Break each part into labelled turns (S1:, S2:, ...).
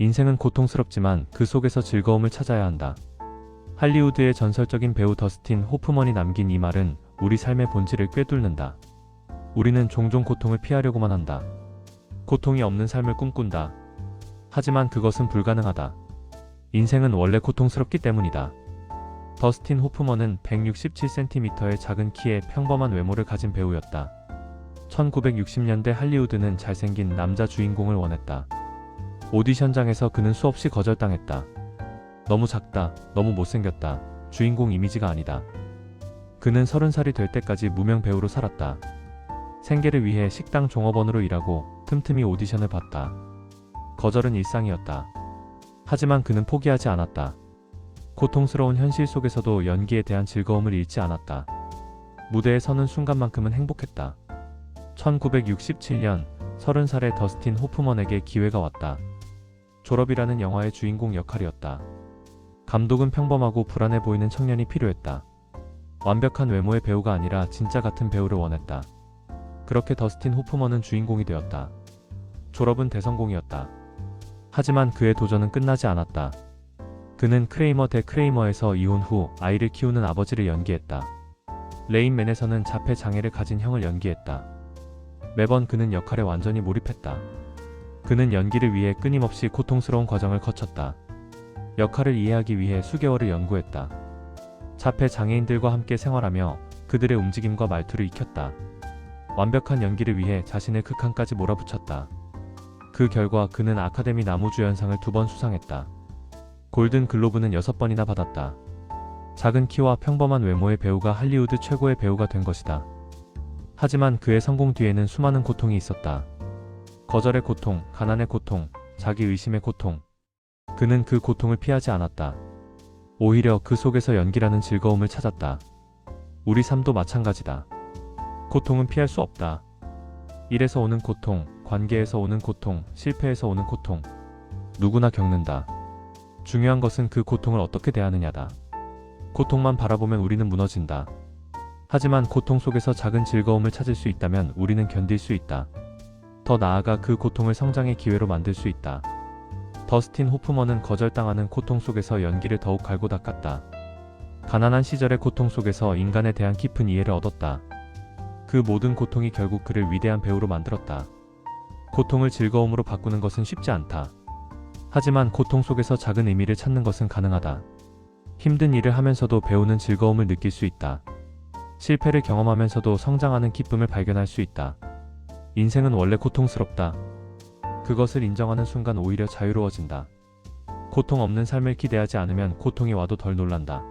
S1: 인생은 고통스럽지만 그 속에서 즐거움을 찾아야 한다. 할리우드의 전설적인 배우 더스틴 호프먼이 남긴 이 말은 우리 삶의 본질을 꿰뚫는다. 우리는 종종 고통을 피하려고만 한다. 고통이 없는 삶을 꿈꾼다. 하지만 그것은 불가능하다. 인생은 원래 고통스럽기 때문이다. 더스틴 호프먼은 167cm의 작은 키에 평범한 외모를 가진 배우였다. 1960년대 할리우드는 잘생긴 남자 주인공을 원했다. 오디션장에서 그는 수없이 거절당했다. 너무 작다, 너무 못생겼다, 주인공 이미지가 아니다. 그는 30살이 될 때까지 무명 배우로 살았다. 생계를 위해 식당 종업원으로 일하고 틈틈이 오디션을 봤다. 거절은 일상이었다. 하지만 그는 포기하지 않았다. 고통스러운 현실 속에서도 연기에 대한 즐거움을 잃지 않았다. 무대에 서는 순간만큼은 행복했다. 1967년 30살의 더스틴 호프먼에게 기회가 왔다. 졸업이라는 영화의 주인공 역할이었다. 감독은 평범하고 불안해 보이는 청년이 필요했다. 완벽한 외모의 배우가 아니라 진짜 같은 배우를 원했다. 그렇게 더스틴 호프먼은 주인공이 되었다. 졸업은 대성공이었다. 하지만 그의 도전은 끝나지 않았다. 그는 크레이머 대 크레이머에서 이혼 후 아이를 키우는 아버지를 연기했다. 레인맨에서는 자폐 장애를 가진 형을 연기했다. 매번 그는 역할에 완전히 몰입했다. 그는 연기를 위해 끊임없이 고통스러운 과정을 거쳤다. 역할을 이해하기 위해 수개월을 연구했다. 자폐 장애인들과 함께 생활하며 그들의 움직임과 말투를 익혔다. 완벽한 연기를 위해 자신의 극한까지 몰아붙였다. 그 결과 그는 아카데미 나무주연상을 두 번 수상했다. 골든 글로브는 여섯 번이나 받았다. 작은 키와 평범한 외모의 배우가 할리우드 최고의 배우가 된 것이다. 하지만 그의 성공 뒤에는 수많은 고통이 있었다. 거절의 고통, 가난의 고통, 자기 의심의 고통. 그는 그 고통을 피하지 않았다. 오히려 그 속에서 연기라는 즐거움을 찾았다. 우리 삶도 마찬가지다. 고통은 피할 수 없다. 일에서 오는 고통, 관계에서 오는 고통, 실패에서 오는 고통. 누구나 겪는다. 중요한 것은 그 고통을 어떻게 대하느냐다. 고통만 바라보면 우리는 무너진다. 하지만 고통 속에서 작은 즐거움을 찾을 수 있다면 우리는 견딜 수 있다. 더 나아가 그 고통을 성장의 기회로 만들 수 있다. 더스틴 호프먼은 거절당하는 고통 속에서 연기를 더욱 갈고 닦았다. 가난한 시절의 고통 속에서 인간에 대한 깊은 이해를 얻었다. 그 모든 고통이 결국 그를 위대한 배우로 만들었다. 고통을 즐거움으로 바꾸는 것은 쉽지 않다. 하지만 고통 속에서 작은 의미를 찾는 것은 가능하다. 힘든 일을 하면서도 배우는 즐거움을 느낄 수 있다. 실패를 경험하면서도 성장하는 기쁨을 발견할 수 있다. 인생은 원래 고통스럽다. 그것을 인정하는 순간 오히려 자유로워진다. 고통 없는 삶을 기대하지 않으면 고통이 와도 덜 놀란다.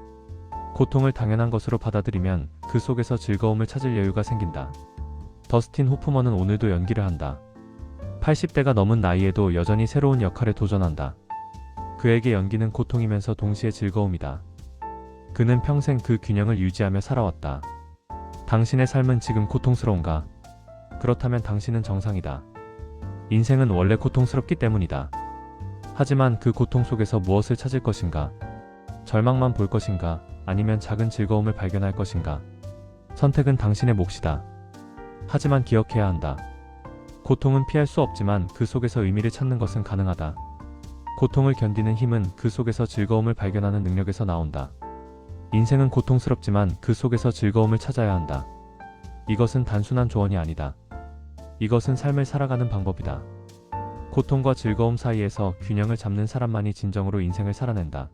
S1: 고통을 당연한 것으로 받아들이면 그 속에서 즐거움을 찾을 여유가 생긴다. 더스틴 호프먼은 오늘도 연기를 한다. 80대가 넘은 나이에도 여전히 새로운 역할에 도전한다. 그에게 연기는 고통이면서 동시에 즐거움이다. 그는 평생 그 균형을 유지하며 살아왔다. 당신의 삶은 지금 고통스러운가? 그렇다면 당신은 정상이다. 인생은 원래 고통스럽기 때문이다. 하지만 그 고통 속에서 무엇을 찾을 것인가? 절망만 볼 것인가? 아니면 작은 즐거움을 발견할 것인가? 선택은 당신의 몫이다. 하지만 기억해야 한다. 고통은 피할 수 없지만 그 속에서 의미를 찾는 것은 가능하다. 고통을 견디는 힘은 그 속에서 즐거움을 발견하는 능력에서 나온다. 인생은 고통스럽지만 그 속에서 즐거움을 찾아야 한다. 이것은 단순한 조언이 아니다. 이것은 삶을 살아가는 방법이다. 고통과 즐거움 사이에서 균형을 잡는 사람만이 진정으로 인생을 살아낸다.